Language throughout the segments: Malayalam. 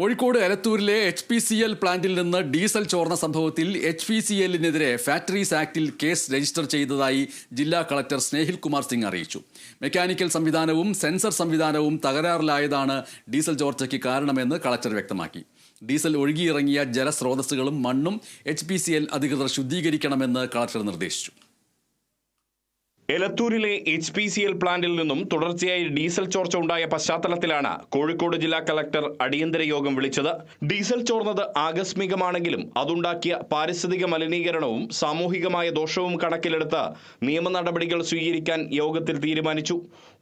കോഴിക്കോട് എലത്തൂരിലെ എച്ച് പി സി എൽ പ്ലാന്റിൽ നിന്ന് ഡീസൽ ചോർന്ന സംഭവത്തിൽ എച്ച് പി സി എല്ലിനെതിരെ ഫാക്ടറീസ് ആക്ടിൽ കേസ് രജിസ്റ്റർ ചെയ്തതായി ജില്ലാ കളക്ടർ സ്നേഹിൽ കുമാർ സിംഗ് അറിയിച്ചു. മെക്കാനിക്കൽ സംവിധാനവും സെൻസർ സംവിധാനവും തകരാറിലായതാണ് ഡീസൽ ചോർച്ചയ്ക്ക് കാരണമെന്ന് കളക്ടർ വ്യക്തമാക്കി. ഡീസൽ ഒഴുകിയിറങ്ങിയ ജലസ്രോതസ്സുകളും മണ്ണും എച്ച് പി സി എൽ അധികൃതർ ശുദ്ധീകരിക്കണമെന്ന് കളക്ടർ നിർദ്ദേശിച്ചു. എലത്തൂരിലെ എച്ച് പി സി എൽ പ്ലാന്റിൽ നിന്നും തുടർച്ചയായി ഡീസൽ ചോർച്ച ഉണ്ടായ പശ്ചാത്തലത്തിലാണ് കോഴിക്കോട് ജില്ലാ കളക്ടർ അടിയന്തര യോഗം വിളിച്ചത്. ഡീസൽ ചോർന്നത് ആകസ്മികമാണെങ്കിലും അതുണ്ടാക്കിയ പാരിസ്ഥിതിക മലിനീകരണവും സാമൂഹികമായ ദോഷവും കണക്കിലെടുത്ത് നിയമ നടപടികൾ സ്വീകരിക്കാൻ യോഗത്തിൽ തീരുമാനിച്ചു.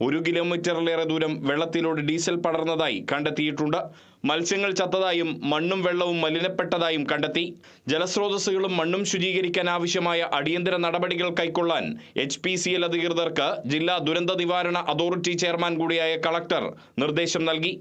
ഒരു കിലോമീറ്ററിലേറെ ദൂരം വെള്ളത്തിലൂടെ ഡീസൽ പടർന്നതായി കണ്ടെത്തിയിട്ടുണ്ട്. മത്സ്യങ്ങൾ ചത്തതായും മണ്ണും വെള്ളവും മലിനപ്പെട്ടതായും കണ്ടെത്തി. ജലസ്രോതസ്സുകളും മണ്ണും ശുചീകരിക്കാൻ ആവശ്യമായ അടിയന്തര നടപടികൾ കൈക്കൊള്ളാൻ എച്ച് പി സി എൽ അധികൃതർക്ക് ജില്ലാ ദുരന്ത നിവാരണ അതോറിറ്റി ചെയർമാൻ കൂടിയായ കളക്ടർ നിർദ്ദേശം നൽകി.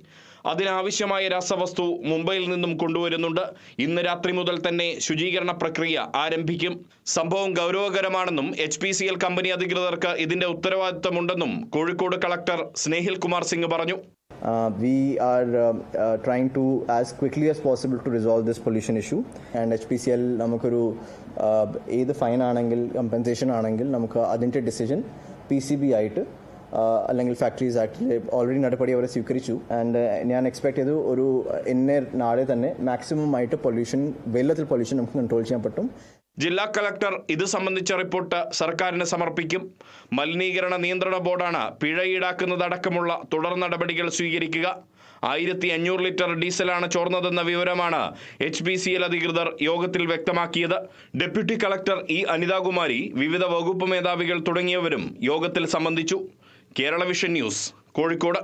അതിനാവശ്യമായ രാസവസ്തു മുംബൈയിൽ നിന്നും കൊണ്ടുവരുന്നുണ്ട്. ഇന്ന് രാത്രി മുതൽ തന്നെ ശുചീകരണ പ്രക്രിയ ആരംഭിക്കും. സംഭവം ഗൗരവകരമാണെന്നും H P C L company അധികൃതർക്ക് ഇതിന്റെ ഉത്തരവാദിത്തമുണ്ടെന്നും കോഴിക്കോട് കളക്ടർ സ്നേഹിൽ കുമാർ സിംഗ് പറഞ്ഞു. Uh, we are uh, uh, trying to as quickly as possible to resolve this pollution issue. And HPCL നമുക്കൊരു uh, ഏത് ഫൈൻ ആണെങ്കിൽ കമ്പൻസേഷൻ ആണെങ്കിൽ നമുക്ക് അതിന്റെ ഡിസിഷൻ പി സി ബി ആയിട്ട് uh, അല്ലെങ്കിൽ ഫാക്ടറീസ് ആക്ടിൽ ഓൾറെഡി നടപടി അവരെ സ്വീകരിച്ചു. ആൻഡ് ഞാൻ എക്സ്പെക്ട് ചെയ്തു ഒരു എന്നെ നാളെ തന്നെ മാക്സിമം ആയിട്ട് പൊല്യൂഷൻ വെള്ളത്തിൽ പൊല്യൂഷൻ നമുക്ക് കൺട്രോൾ ചെയ്യാൻ പറ്റും. ജില്ലാ കളക്ടർ ഇത് സംബന്ധിച്ച റിപ്പോർട്ട് സർക്കാരിന് സമർപ്പിക്കും. മലിനീകരണ നിയന്ത്രണ ബോർഡാണ് പിഴ ഈടാക്കുന്നതടക്കമുള്ള തുടർ നടപടികൾ സ്വീകരിക്കുക. ആയിരത്തി അഞ്ഞൂറ് ലിറ്റർ ഡീസലാണ് ചോർന്നതെന്ന വിവരമാണ് എച്ച് ബി സി എൽ അധികൃതർ യോഗത്തിൽ വ്യക്തമാക്കിയത്. ഡെപ്യൂട്ടി കളക്ടർ ഇ അനിതാകുമാരി വിവിധ വകുപ്പ് മേധാവികൾ തുടങ്ങിയവരും യോഗത്തിൽ സംബന്ധിച്ചു. Kerala vision news Kozhikode.